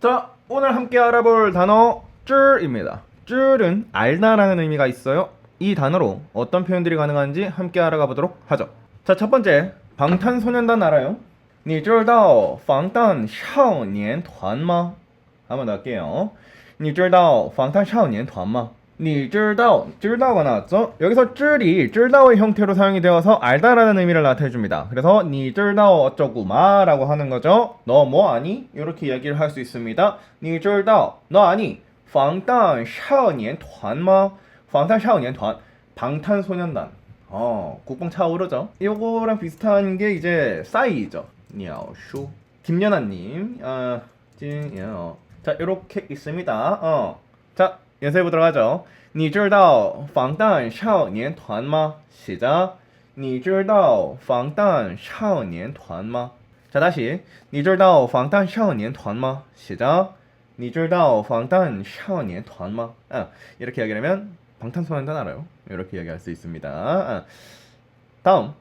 자, 오늘 함께 알아볼 단어 쯔입니다. 쯔는 알다라는 의미가 있어요. 이 단어로 어떤 표현들이 가능한지 함께 알아가 보도록 하죠. 자, 첫 번째 방탄소년단 알아요? 你知道防弹少年团吗? 한번 더 할게요. 你知道防弹少年团吗? 你知道 知道가 나왔죠? 여기서 知리 知道의 형태로 사용이 되어서 알다라는 의미를 나타내 줍니다. 그래서 你知道 어쩌고 마라고 하는 거죠. 너 뭐 아니? 이렇게 이야기를 할 수 있습니다. 你知道너 아니? 防弹少年团吗?防弹少年团 방탄소년단. 어, 국뽕 차오르죠. 요거랑 비슷한 게 이제 싸이죠. 냐오슈. 김연아님, 어, 진, 어. 자, 요렇게 있습니다. 어. 자, 연습해 보도록 하죠. 你知道防弹少年团吗? 시작. 你知道防弹少年团吗? 자, 다시. 你知道防弹少年团吗? 시작. 你知道防弹少年团吗? 아, 이렇게 이야기하면 방탄소년단 알아요. 이렇게 이야기할 수 있습니다. 아. 다음.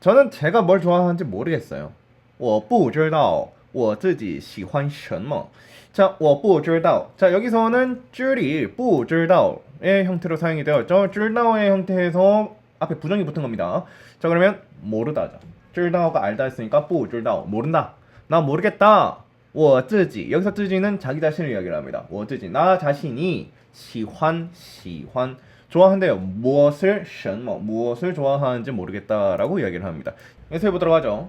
저는 제가 뭘 좋아하는지 모르겠어요. 我不知道 我自己喜欢什么. 자, 我不知道. 자, 여기서는 知리 不知道의 형태로 사용이 되었죠. 知道의 형태에서 앞에 부정이 붙은 겁니다. 자, 그러면 모르다죠. 知道가 알다 했으니까 不知道 모른다. 나 모르겠다. 我自己 여기서 自己는 자기 자신을 이야기를 합니다. 我自己나 자신이 喜欢喜欢 좋아한대요. 무엇을 什么 무엇을 좋아하는지 모르겠다라고 이야기를 합니다. 연습해 보도록 하죠.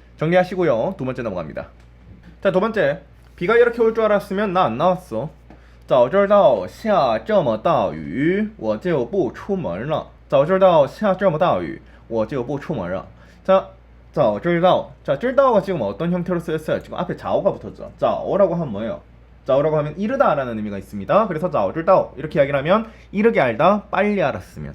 정리하시고요. 두 번째 넘어갑니다. 자, 두 번째. 비가 이렇게 올 줄 알았으면 나 안 나왔어. 早知道下这么大雨，我就不出门了。早知道下这么大雨，我就不出门了。 자, 早知道. 자, 知道가 지금 어떤 형태로 쓰였어요? 지금 앞에 자오가 붙었죠. 자오라고 하면 뭐예요? 자오라고 하면 이르다라는 의미가 있습니다. 그래서 早知道 이렇게 이야기를 하면 이르게 알다, 빨리 알았으면,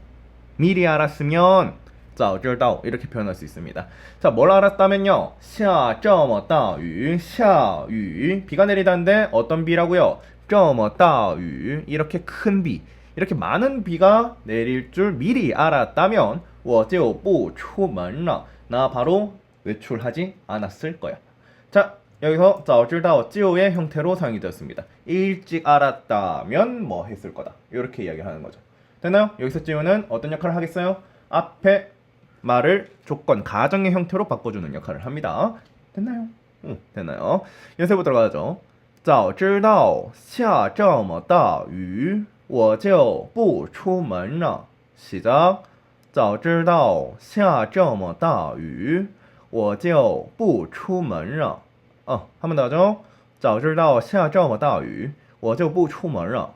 미리 알았으면 早知道 이렇게 표현할 수 있습니다. 자, 뭘 알았다면요? 下这么大雨,下雨 비가 내리다는데 어떤 비라고요? 这么大雨 이렇게 큰 비, 이렇게 많은 비가 내릴 줄 미리 알았다면 我就不出门了. 나 바로 외출하지 않았을 거야. 자, 여기서 早知道 지오의 형태로 사용이 되었습니다. 일찍 알았다면 뭐 했을 거다. 이렇게 이야기하는 거죠. 됐나요? 여기서 지오는 어떤 역할을 하겠어요? 앞에 말을 조건 가정의 형태로 바꿔주는 역할을 합니다. 됐나요? 응, 됐나요? 연습해 보도록 하죠. 早知道下这么大雨，我就不出门了。 시작. 早知道下这么大雨，我就不出门了。 어, 한 번 더 하죠. 早知道下这么大雨，我就不出门了。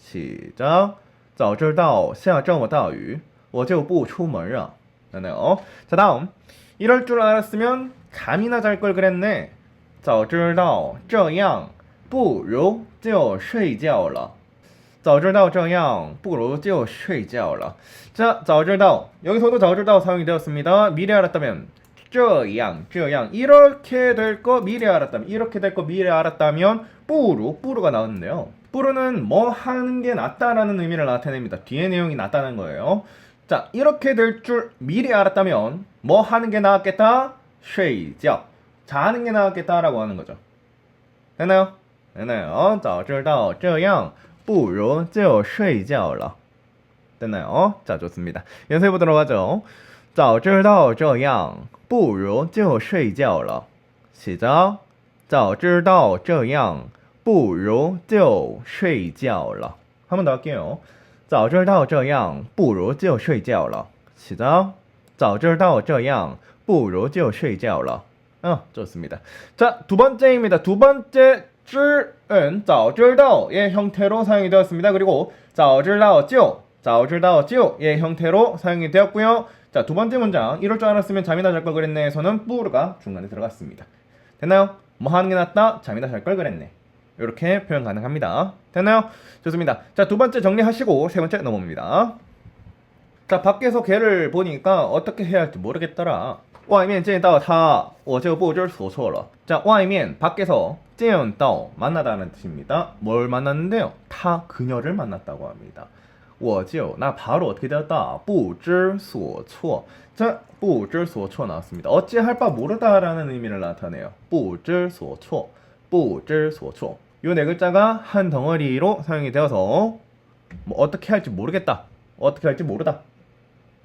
시작. 早知道下这么大雨，我就不出门了。 됐나요? 자, 다음. 이럴 줄 알았으면 잠이나 잘 걸 그랬네. 早知道这样不如就睡觉了.早知道这样不如就睡觉了. 자, 早知道 여기서도 早知道 사용이 되었습니다. 미리 알았다면 这样这样 이렇게 될 거 미리 알았다면 이렇게 될 거 미리 알았다면 뿌루 뿌루가 나왔는데요. 뿌루는 뭐 하는 게 낫다라는 의미를 나타냅니다. 뒤에 내용이 낫다는 거예요. 자, 이렇게 될 줄 미리 알았다면 뭐 하는 게 나았겠다? 睡觉. 자는 게 나았겠다라고 하는 거죠. 됐나요? 됐나요? 早知道这样不如就睡觉了. 됐나요? 자, 좋습니다. 연습해 보도록 하죠. 早知道这样不如就睡觉了. 시작. 早知道这样不如就睡觉了. 한 번 더 할게요. 早知道这样不如就睡觉了. 시작. 早知道这样不如就睡觉了. 어, 좋습니다. 자, 두 번째입니다. 두 번째 知은 早知道의 형태로 사용이 되었습니다. 그리고 早知道就 早知道就의 형태로 사용이 되었고요. 자, 두 번째 문장. 이럴 줄 알았으면 잠이나 잘 걸 그랬네에서는 뿌르가 중간에 들어갔습니다. 됐나요? 뭐 하는 게 낫다? 잠이나 잘 걸 그랬네. 이렇게 표현 가능합니다. 됐나요? 좋습니다. 자, 두 번째 정리하시고 세 번째 넘어옵니다. 자, 밖에서 걔를 보니까 어떻게 해야 할지 모르겠더라. 外面见到他,我就不知所措了. 자, 外面 밖에서 见到 만나다는 뜻입니다. 뭘 만났는데요? 타 그녀를 만났다고 합니다. 我就 나 바로 어떻게 되었다? 不知所措. 자, 不知所措 나왔습니다. 어찌할 바 모르다라는 의미를 나타내요. 不知所措,不知所措. 요 네 글자가 한 덩어리로 사용이 되어서 뭐 어떻게 할지 모르겠다. 어떻게 할지 모르다.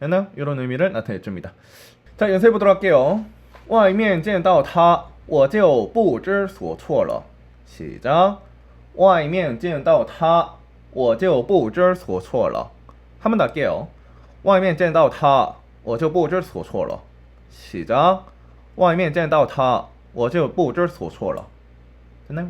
했나요? 이런 의미를 나타내 줍니다. 자, 연습해 보도록 할게요. 外面见到他,我就不知所措了. 시작. 外面见到他,我就不知所措了. 한 번 더 할게요. 外面见到他,我就不知所措了. 시작. 外面见到他,我就不知所措了. 됐나요?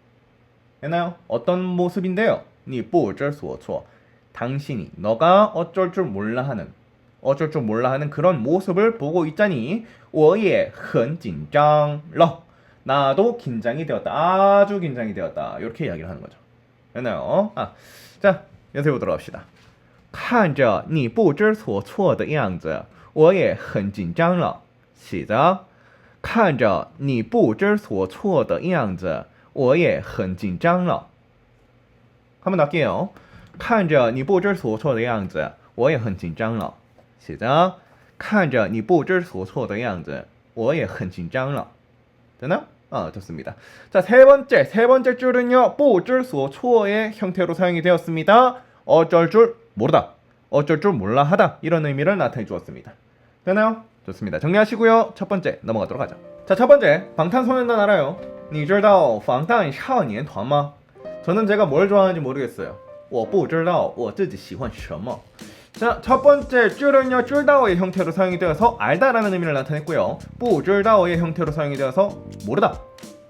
했나요? 어떤 모습인데요? 你不知所措. 당신이 너가 어쩔 줄 몰라 하는 어쩔 줄 몰라 하는 그런 모습을 보고 있자니 我也很紧张了. 나도 긴장이 되었다. 아주 긴장이 되었다. 이렇게 이야기를 하는 거죠. 됐나요? 아, 자, 연습해 보도록 합시다. 看着你不知所措的样子，我也很紧张了。喜着，看着你不知所措的样子， 我也很紧张了。한번할게요。看着你不知所措的样子，我也很紧张了。写着，看着你不知所措的样子，我也很紧张了。 되나? 아, 좋습니다. 자, 세 번째, 세 번째 줄은요, 不知所措의 형태로 사용이 되었습니다. 어쩔 줄 모르다, 어쩔 줄 몰라 하다 이런 의미를 나타내 주었습니다. 되나요? 좋습니다. 정리하시고요. 첫 번째 넘어가도록 하죠. 자, 첫 번째 방탄소년단 알아요? 你知道防弹少年团吗? 저는 제가 뭘 좋아하는지 모르겠어요. 我不知道我自己喜欢什么. 자, 첫 번째 줄은요, 줄다오의 형태로 사용이 되어서 알다라는 의미를 나타냈고요. 不知道의 형태로 사용이 되어서 모르다,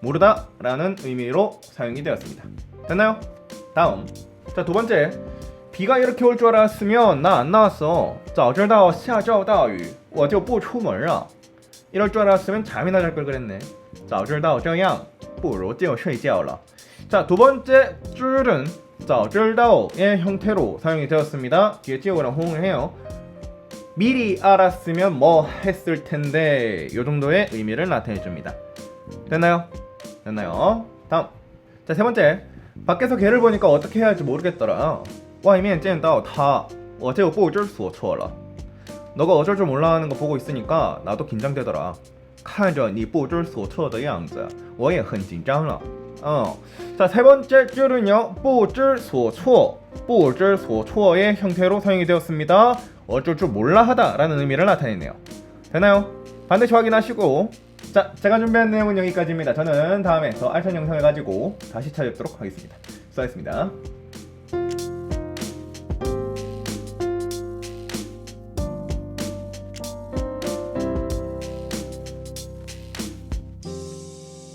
모르다라는 의미로 사용이 되었습니다. 됐나요? 다음. 자, 두 번째. 비가 이렇게 올 줄 알았으면 나 안 나왔어. 早知道下照大雨我就不出门啊. 이럴 줄 알았으면 잠이나 잘 걸 그랬네. 早知道这样不如就睡觉了. 자, 두 번째 줄은 早知道의 형태로 사용이 되었습니다. 뒤에 지역이랑 호응을 해요. 미리 알았으면 뭐 했을 텐데 요 정도의 의미를 나타내 줍니다. 됐나요? 됐나요? 다음. 자, 세 번째. 밖에서 걔를 보니까 어떻게 해야 할지 모르겠더라. 外面见到他,我就不知所措了. 너가 어쩔 줄 몰라 하는 거 보고 있으니까 나도 긴장되더라. 看着你不知所措的样子,我也很紧张了. 어. 자, 세 번째 줄은요. 不知所措,不知所措의 형태로 사용이 되었습니다. 어쩔 줄 몰라 하다라는 의미를 나타내네요. 되나요? 반드시 확인하시고 자, 제가 준비한 내용은 여기까지입니다. 저는 다음에 더 알찬 영상을 가지고 다시 찾아뵙도록 하겠습니다. 수고하셨습니다.